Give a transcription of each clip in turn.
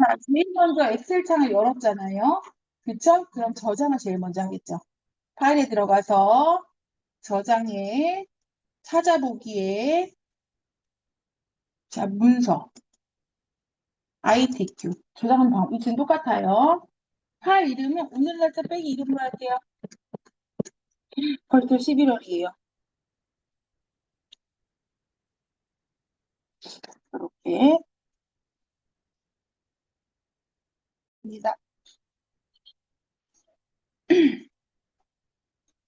자, 제일 먼저 엑셀 창을 열었잖아요. 그쵸? 그럼 저장을 제일 먼저 하겠죠. 파일에 들어가서 저장에 찾아보기에 자, 문서 ITQ 저장하는 방법 위치는 똑같아요. 파일 이름은 오늘 날짜 빼기 이름으로 할게요. 벌써 11월이에요. 이렇게 입니다.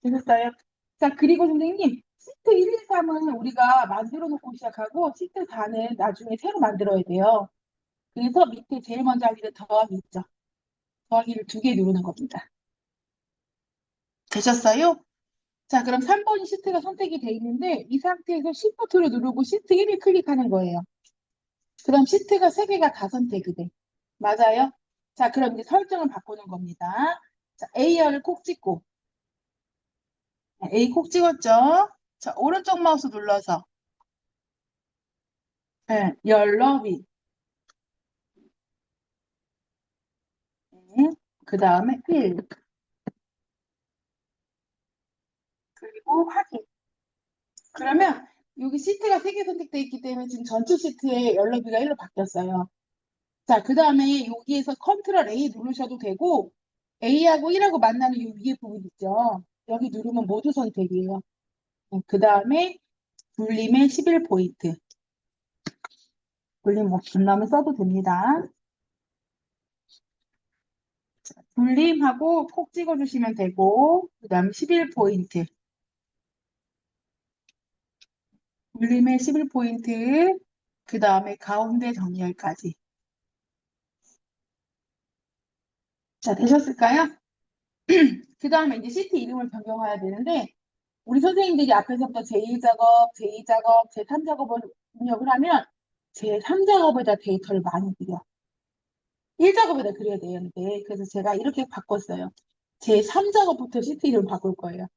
되셨어요? 자, 그리고 선생님, 시트 1, 2, 3은 우리가 만들어 놓고 시작하고, 시트 4는 나중에 새로 만들어야 돼요. 그래서 밑에 제일 먼저 하기를 더하기 있죠. 더하기를 두 개 누르는 겁니다. 되셨어요? 자, 그럼 3번이 시트가 선택이 돼 있는데, 이 상태에서 Shift를 누르고 시트 1을 클릭하는 거예요. 그럼 시트가 3개가 다 선택이 돼. 맞아요? 자, 그럼 이제 설정을 바꾸는 겁니다. 자, A열을 콕 찍고, A 콕 찍었죠? 자, 오른쪽 마우스 눌러서, 네, 열 너비. 네, 그 다음에 1. 그리고 확인. 그러면 여기 시트가 3개 선택되어 있기 때문에 지금 전체 시트의 열 너비가 1로 바뀌었어요. 자, 그 다음에 여기에서 컨트롤 A 누르셔도 되고, A하고 1하고 만나는 이 위에 부분 있죠? 여기 누르면 모두 선택이에요. 그 다음에 불림의 11포인트. 불림 없은 다음에 써도 됩니다. 자, 불림하고 콕 찍어주시면 되고, 그 다음에 11포인트. 불림의 11포인트, 그 다음에 가운데 정렬까지. 자, 되셨을까요? 그 다음에 이제 시트 이름을 변경해야 되는데, 우리 선생님들이 앞에서부터 제1작업, 제2작업, 제3작업을 입력을 하면 제3작업에다 데이터를 많이 그려. 1작업에다 그려야 되는데, 그래서 제가 이렇게 바꿨어요. 제3작업부터 시트 이름 바꿀 거예요.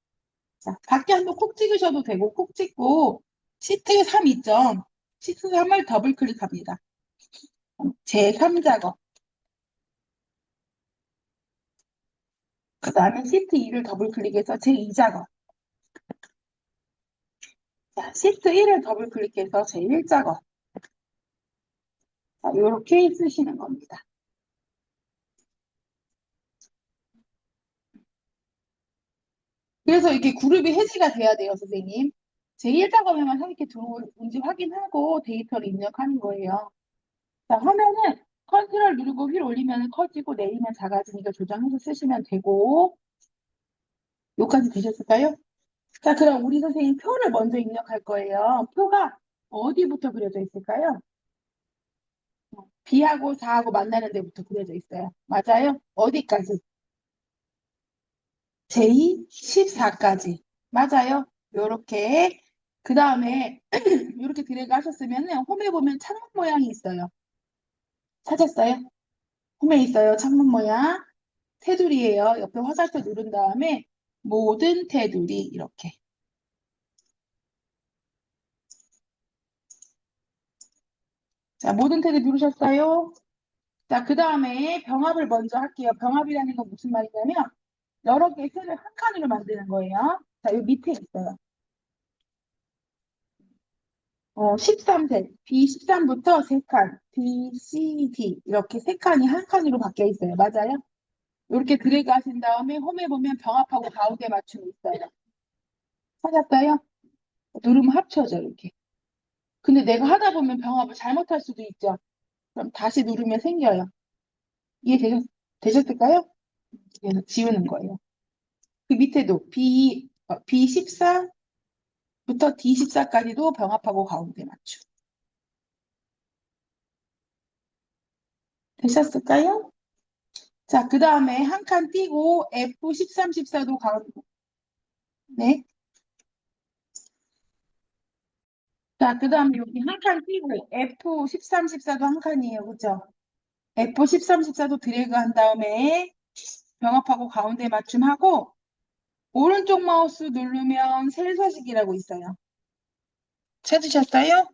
자, 밖에 한번 콕 찍으셔도 되고, 콕 찍고, 시트 3 있죠? 시트 3을 더블 클릭합니다. 제3작업. 그 다음에 시트 2를 더블 클릭해서 제2작업. 자, 시트 1을 더블 클릭해서 제1작업. 자, 이렇게 쓰시는 겁니다. 그래서 이렇게 그룹이 해지가 돼야 돼요, 선생님. 제1작업에만 이렇게 들어온지 확인하고 데이터를 입력하는 거예요. 자, 화면은 컨트롤 누르고 위로 올리면 커지고 내리면 작아지니까 조정해서 쓰시면 되고 여기까지 되셨을까요? 자, 그럼 우리 선생님 표를 먼저 입력할 거예요. 표가 어디부터 그려져 있을까요? B하고 4하고 만나는 데부터 그려져 있어요. 맞아요? 어디까지? J 14까지. 맞아요? 요렇게. 그 다음에 이렇게 드래그 하셨으면 홈에 보면 창문 모양이 있어요. 찾았어요? 홈에 있어요. 창문 모양. 테두리예요. 옆에 화살표 누른 다음에 모든 테두리 이렇게. 자, 모든 테두리 누르셨어요? 자, 그 다음에 병합을 먼저 할게요. 병합이라는 건 무슨 말이냐면 여러 개의 셀을 한 칸으로 만드는 거예요. 자, 여기 밑에 있어요. 어, 13셀, B13부터 3칸, B, C, D 이렇게 3칸이 한 칸으로 바뀌어 있어요. 맞아요? 이렇게 드래그 하신 다음에 홈에 보면 병합하고 가운데 맞춤이 있어요. 찾았어요? 누르면 합쳐져 이렇게. 근데 내가 하다 보면 병합을 잘못할 수도 있죠. 그럼 다시 누르면 생겨요. 이해 되셨, 되셨을까요? 그래서 지우는 거예요. 그 밑에도 B, 어, B14 부터 D14까지도 병합하고 가운데 맞춤. 되셨을까요? 자, 그 다음에 한 칸 띄고 F13, 14도 가운데. 네. 자, 그 다음에 여기 한 칸 띄고 F13, 14도 한 칸이에요. 그죠? F13, 14도 드래그 한 다음에 병합하고 가운데 맞춤하고 오른쪽 마우스 누르면 셀 서식이라고 있어요. 찾으셨어요?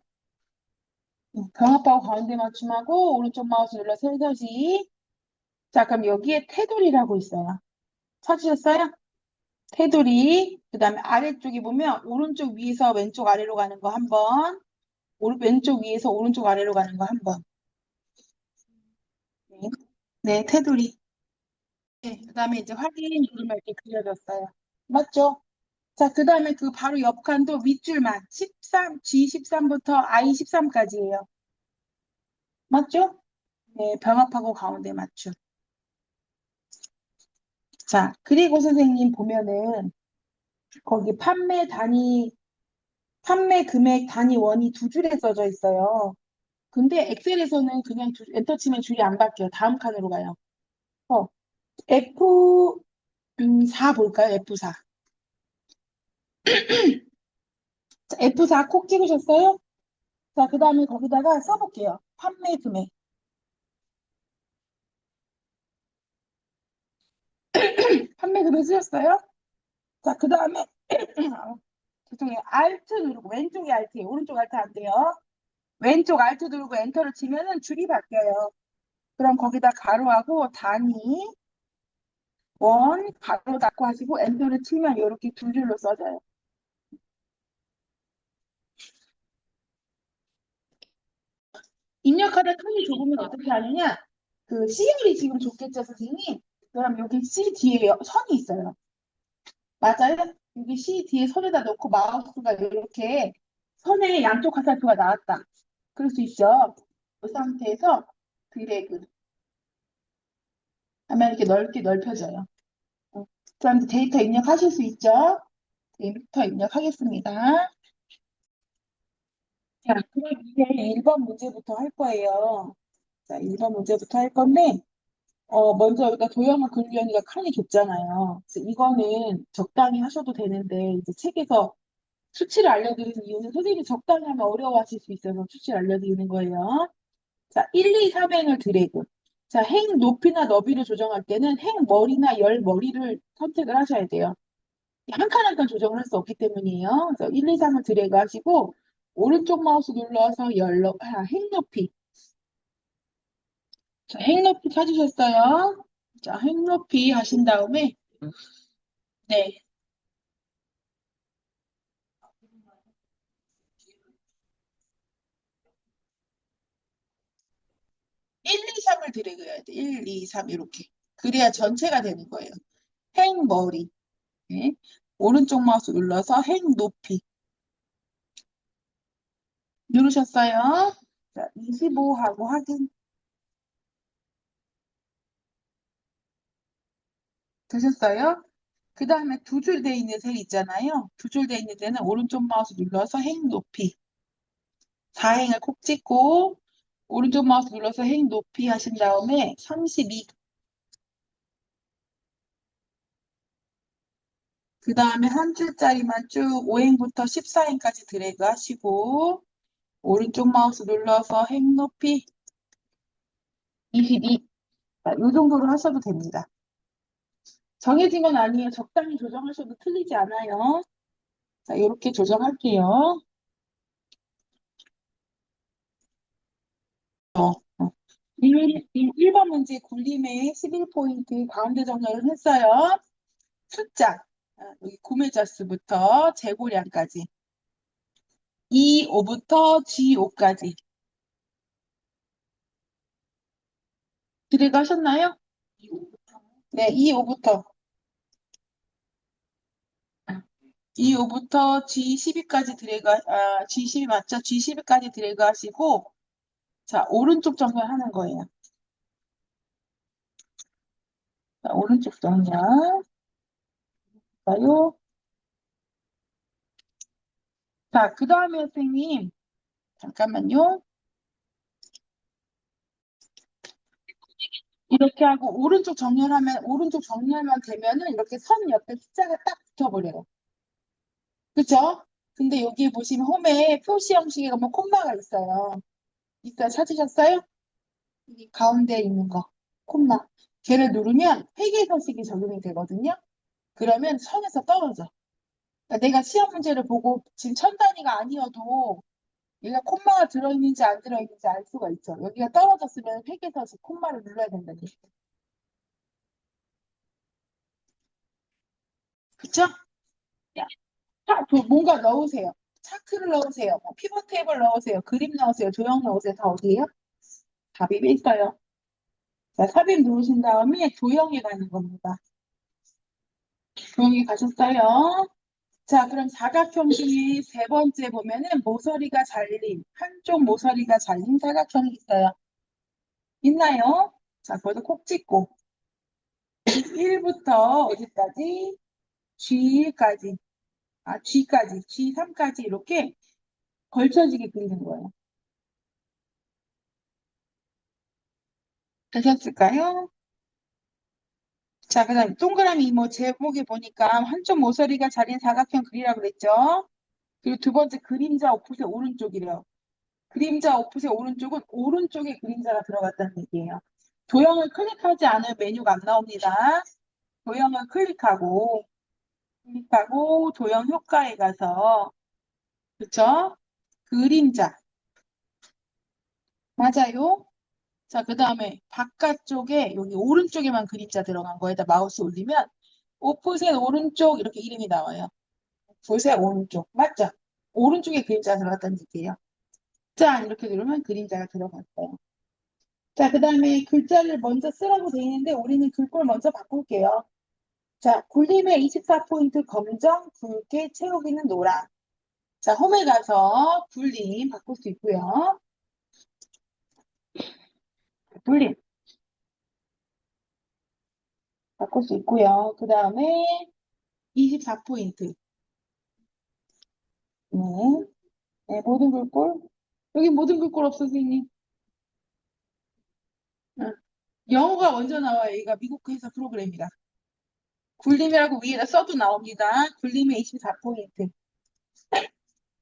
음, 병합하고 가운데 맞춤하고 오른쪽 마우스 눌러서 해서시. 자, 그럼 여기에 테두리라고 있어요. 찾으셨어요? 테두리. 그 다음에 아래쪽에 보면 오른쪽 위에서 왼쪽 아래로 가는 거 한 번. 오른, 왼쪽 위에서 오른쪽 아래로 가는 거 한 번. 네, 네, 테두리. 네, 그 다음에 이제 확인 누르면 이렇게 그려졌어요. 맞죠? 자, 그 다음에 그 바로 옆 칸도 윗줄만 13, G13부터 I13까지예요. 맞죠? 네, 병합하고 가운데 맞춤. 자, 그리고 선생님 보면은 거기 판매 단위, 판매 금액 단위 원이 두 줄에 써져 있어요. 근데 엑셀에서는 그냥 줄- 엔터 치면 줄이 안 바뀌어요. 다음 칸으로 가요. 어, F4 볼까요? F4. 자, F4 콕 찍으셨어요? 자, 그 다음에 거기다가 써볼게요. 판매 금액. 판매 금액 쓰셨어요? 자, 그 다음에, 죄송해요. Alt 누르고, 왼쪽이 Alt이에요. 오른쪽 Alt 안 돼요. 왼쪽 Alt 누르고 엔터를 치면은 줄이 바뀌어요. 그럼 거기다 가로하고 단위, 원, 가로 닫고 하시고 엔터를 치면 이렇게 두 줄로 써져요. 입력하다 칸이 좁으면 어떻게 하느냐? 그 C열이 지금 좁겠죠, 선생님? 그럼 여기 C 뒤에 선이 있어요. 맞아요? 여기 C 뒤에 선에다 놓고 마우스가 이렇게 선의 양쪽 화살표가 나왔다. 그럴 수 있죠. 그 상태에서 드래그 하면 이렇게 넓게 넓혀져요. 어, 그럼 데이터 입력하실 수 있죠? 데이터 입력하겠습니다. 자, 그럼 이제 1번 문제부터 할 거예요. 자, 1번 문제부터 할 건데, 어, 먼저 여기다 도형을 그리려니까 칸이 좁잖아요. 그래서 이거는 적당히 하셔도 되는데, 이제 책에서 수치를 알려드리는 이유는 선생님이 적당히 하면 어려워하실 수 있어서 수치를 알려드리는 거예요. 자, 1, 2, 3행을 드래그. 자, 행 높이나 너비를 조정할 때는 행 머리나 열 머리를 선택을 하셔야 돼요. 한 칸 한 칸 조정을 할 수 없기 때문이에요. 그래서 1, 2, 3을 드래그 하시고, 오른쪽 마우스 눌러서 열, 아, 행 높이. 자, 행 높이 찾으셨어요? 자, 행 높이 하신 다음에, 네. 일, 2, 3을 드래그 해야 돼. 1, 2, 3 이렇게. 그래야 전체가 되는 거예요. 행 머리. 네. 오른쪽 마우스 눌러서 행 높이. 누르셨어요? 자, 25하고 확인. 되셨어요? 그 다음에 두 줄 돼 있는 셀 있잖아요. 두 줄 돼 있는 데는 오른쪽 마우스 눌러서 행 높이. 4행을 콕 찍고, 오른쪽 마우스 눌러서 행 높이 하신 다음에 32. 그 다음에 한 줄짜리만 쭉 5행부터 14행까지 드래그 하시고, 오른쪽 마우스 눌러서 행 높이 22. 자, 이 정도로 하셔도 됩니다. 정해진 건 아니에요. 적당히 조정하셔도 틀리지 않아요. 자, 이렇게 조정할게요. 어, 어. 1, 1번 문제 굴림의 11포인트 가운데 정렬을 했어요. 숫자, 아, 여기 구매자 수부터 재고량까지. E5부터 G5까지. 드래그 하셨나요? 네, E5부터. E5부터 G12까지 드래그, 아, G12 맞죠? G12까지 드래그 하시고, 자, 오른쪽 정렬 하는 거예요. 자, 오른쪽 정렬. 봐요. 자, 그 다음에 선생님, 잠깐만요. 이렇게 하고 오른쪽 정렬하면 오른쪽 정렬만 되면은 이렇게 선 옆에 숫자가 딱 붙어버려요. 그죠? 근데 여기 보시면 홈에 표시 형식에 가면 콤마가 있어요. 있어요? 찾으셨어요? 이 가운데 있는 거 콤마. 걔를 누르면 회계 서식이 적용이 되거든요. 그러면 선에서 떨어져. 그러니까 내가 시험 문제를 보고 지금 천 단위가 아니어도 얘가 콤마가 들어있는지 안 들어있는지 알 수가 있죠. 여기가 떨어졌으면 획에서 콤마를 눌러야 된다는 얘기죠. 그쵸? 야, 차- 도- 뭔가 넣으세요. 차트를 넣으세요. 뭐 피벗 테이블 넣으세요. 그림 넣으세요. 조형 넣으세요. 다 어디에요? 답입에 있어요. 자, 삽입 누르신 다음에 도형에 가는 겁니다. 도형에 가셨어요? 자, 그럼 사각형 중에 세 번째 보면은 모서리가 잘린, 한쪽 모서리가 잘린 사각형이 있어요. 있나요? 자, 거기서 콕 찍고 1부터 어디까지? G까지. 아, G까지, G3까지 이렇게 걸쳐지게 그리는 거예요. 되셨을까요? 자, 그 다음 동그라미 뭐 제목에 보니까 한쪽 모서리가 잘린 사각형 그리라고 그랬죠? 그리고 두 번째 그림자 오프셋 오른쪽이래요. 그림자 오프셋 오른쪽은 오른쪽에 그림자가 들어갔다는 얘기예요. 도형을 클릭하지 않으면 메뉴가 안 나옵니다. 도형을 클릭하고 클릭하고 도형 효과에 가서 그쵸? 그림자 맞아요? 자, 그 다음에 바깥쪽에 여기 오른쪽에만 그림자 들어간 거에다 마우스 올리면 오프셋 오른쪽 이렇게 이름이 나와요. 오프셋 오른쪽 맞죠? 오른쪽에 그림자 들어갔다는 얘기예요. 짠 이렇게 누르면 그림자가 들어갔어요. 자, 그 다음에 글자를 먼저 쓰라고 돼 있는데 우리는 글꼴 먼저 바꿀게요. 자, 굴림의 24포인트 검정, 굵게 채우기는 노랑. 자, 홈에 가서 굴림 바꿀 수 있고요. 굴림 바꿀 수 있고요. 그 다음에 24포인트. 네. 네, 모든 글꼴. 여기 모든 글꼴 없어, 선생님. 응. 영어가 먼저 나와요. 얘가 미국 회사 프로그램이라. 굴림이라고 위에다 써도 나옵니다. 굴림의 24포인트.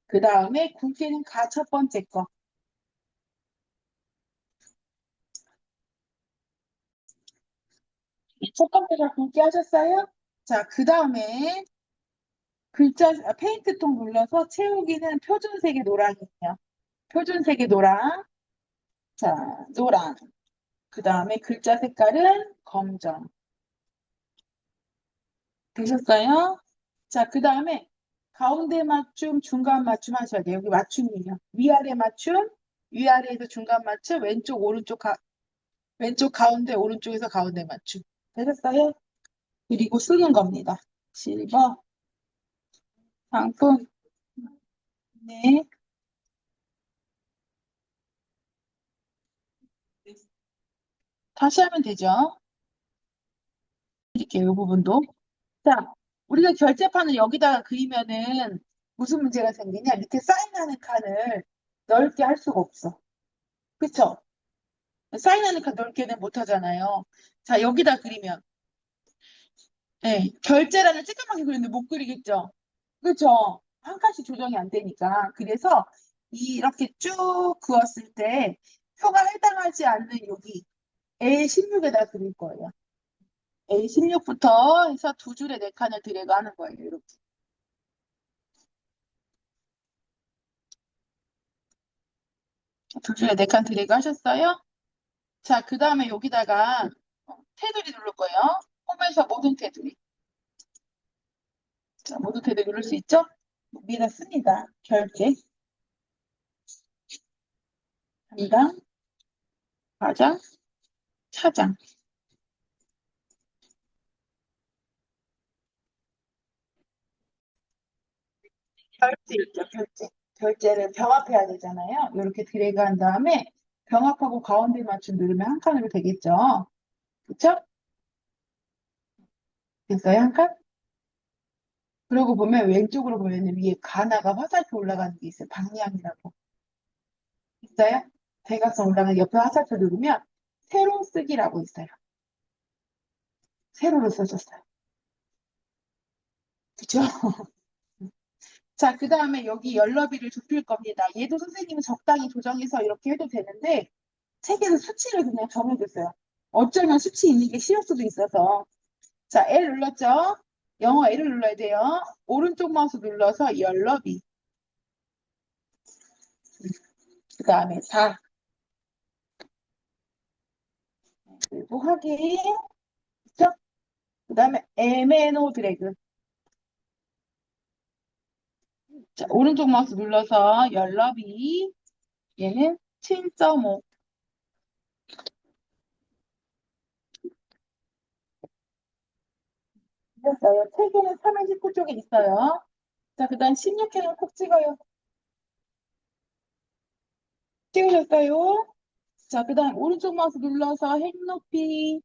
그 다음에 굵게는 가 첫 번째 거. 첫 번째가 굵게 하셨어요? 자, 그 다음에 글자, 아, 페인트통 눌러서 채우기는 표준색의 노랑이에요. 표준색의 노랑. 자, 노랑. 그 다음에 글자 색깔은 검정. 되셨어요? 자, 그 다음에 가운데 맞춤, 중간 맞춤 하셔야 돼요. 여기 맞춤이에요. 위아래 맞춤, 위아래에서 중간 맞춤, 왼쪽, 오른쪽, 가, 왼쪽 가운데, 오른쪽에서 가운데 맞춤. 되셨어요? 그리고 쓰는 겁니다. 실버, 상품, 네. 다시 하면 되죠. 드릴게요, 이 부분도. 자, 우리가 결제판을 여기다가 그리면은 무슨 문제가 생기냐? 밑에 사인하는 칸을 넓게 할 수가 없어. 그쵸? 사인하는 칸 넓게는 못 하잖아요. 자, 여기다 그리면. 네, 결제란을 쬐끄맣게 그렸는데 못 그리겠죠? 그쵸? 한 칸씩 조정이 안 되니까. 그래서 이렇게 쭉 그었을 때 표가 해당하지 않는 여기 A16에다 그릴 거예요. A16부터 해서 두 줄에 네 칸을 드래그 하는 거예요. 이렇게. 두 줄에 네 칸 드래그 하셨어요? 자, 그 다음에 여기다가 어, 테두리 누를 거예요. 홈에서 모든 테두리. 자, 모든 테두리 누를 수 있죠? 여기다 씁니다. 결제. 담당, 과장, 차장. 결제 있죠, 결제. 결제를 병합해야 되잖아요. 이렇게 드래그 한 다음에 병합하고 가운데 맞춤 누르면 한 칸으로 되겠죠? 그쵸? 됐어요, 한 칸? 그러고 보면 왼쪽으로 보면 위에 가나가 화살표 올라가는 게 있어요. 방향이라고. 있어요? 대각선 올라가는 옆에 화살표 누르면 세로 쓰기라고 있어요. 세로로 써줬어요. 그쵸? 자, 그 다음에 여기 열너비를 좁힐 겁니다. 얘도 선생님은 적당히 조정해서 이렇게 해도 되는데 책에서 수치를 그냥 정해줬어요. 어쩌면 수치 있는 게 싫을 수도 있어서. 자, L 눌렀죠? 영어 L을 눌러야 돼요. 오른쪽 마우스 눌러서 열너비. 그 다음에 4. 그리고 확인. 그쵸? 그 다음에 MNO 드래그. 자, 오른쪽 마우스 눌러서 열너비. 얘는 7.5. 됐어요. 3개는 3의 19쪽에 있어요. 자, 그 다음 16개는 콕 찍어요. 찍으셨어요? 자, 그 다음 오른쪽 마우스 눌러서 핵 높이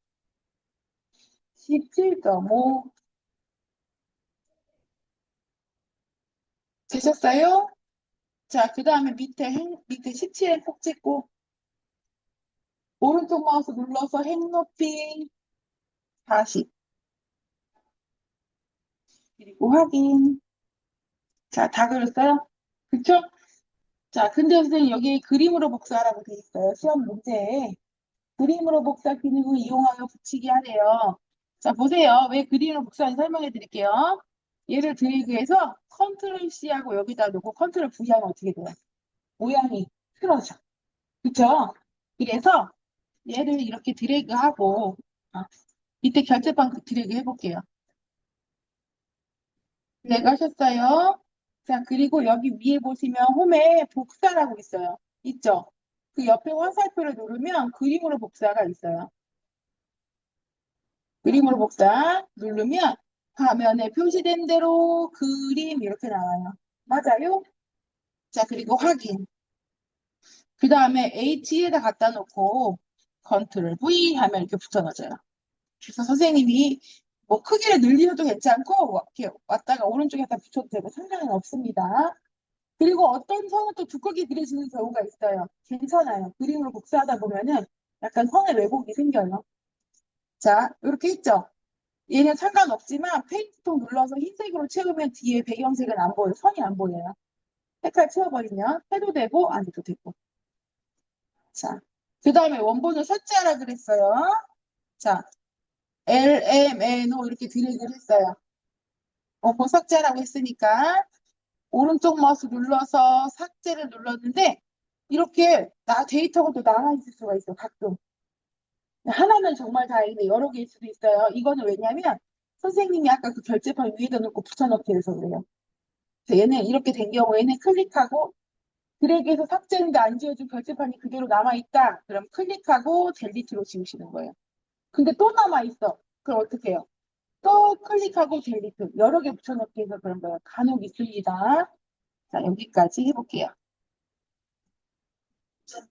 17.5 되셨어요? 자, 그 다음에 밑에 핵, 밑에 17에 콕 찍고 오른쪽 마우스 눌러서 핵 높이 40 그리고 확인 자, 다 그렸어요? 그쵸? 자, 근데 선생님 여기 그림으로 복사하라고 돼 있어요. 시험 문제에. 그림으로 복사 기능을 이용하여 붙이기 하래요. 자, 보세요. 왜 그림으로 복사하는지 설명해 드릴게요. 얘를 드래그해서 컨트롤 C하고 여기다 놓고 컨트롤 V 하면 어떻게 돼요? 모양이 틀어져. 그쵸? 그래서 얘를 이렇게 드래그하고 아, 밑에 결제판 드래그 해볼게요. 드래그 하셨어요? 자, 그리고 여기 위에 보시면 홈에 복사라고 있어요. 있죠? 그 옆에 화살표를 누르면 그림으로 복사가 있어요. 그림으로 복사 누르면 화면에 표시된 대로 그림 이렇게 나와요. 맞아요? 자, 그리고 확인. 그 다음에 H에다 갖다 놓고 컨트롤 V 하면 이렇게 붙여 넣어줘요. 그래서 선생님이 뭐 크기를 늘리셔도 괜찮고 이렇게 왔다가 오른쪽에 다 붙여도 되고 상관은 없습니다. 그리고 어떤 선은 또 두껍게 그려지는 경우가 있어요. 괜찮아요. 그림으로 복사하다 보면은 약간 선의 왜곡이 생겨요. 자, 이렇게 했죠? 얘는 상관없지만 페인트통 눌러서 흰색으로 채우면 뒤에 배경색은 안 보여요. 선이 안 보여요. 색깔 채워버리면 해도 되고 안 해도 되고. 자, 그 다음에 원본을 삭제하라 그랬어요. 자, LMNO 이렇게 드래그를 했어요. 원본 삭제하라고 했으니까 오른쪽 마우스 눌러서 삭제를 눌렀는데 이렇게 나 데이터가 또 나와 있을 수가 있어 가끔 하나면 정말 다행인데 여러 개일 수도 있어요. 이거는 왜냐면 선생님이 아까 그 결제판 위에다 놓고 붙여넣기 해서 그래요. 얘는 이렇게 된 경우에는 클릭하고 드래그해서 삭제했는데 안 지워진 결제판이 그대로 남아있다. 그럼 클릭하고 델리트로 지우시는 거예요 근데 또 남아있어 그럼 어떻게 해요? 또 클릭하고 델리트 여러 개 붙여넣기 해서 그런 거예요 간혹 있습니다 자, 여기까지 해볼게요.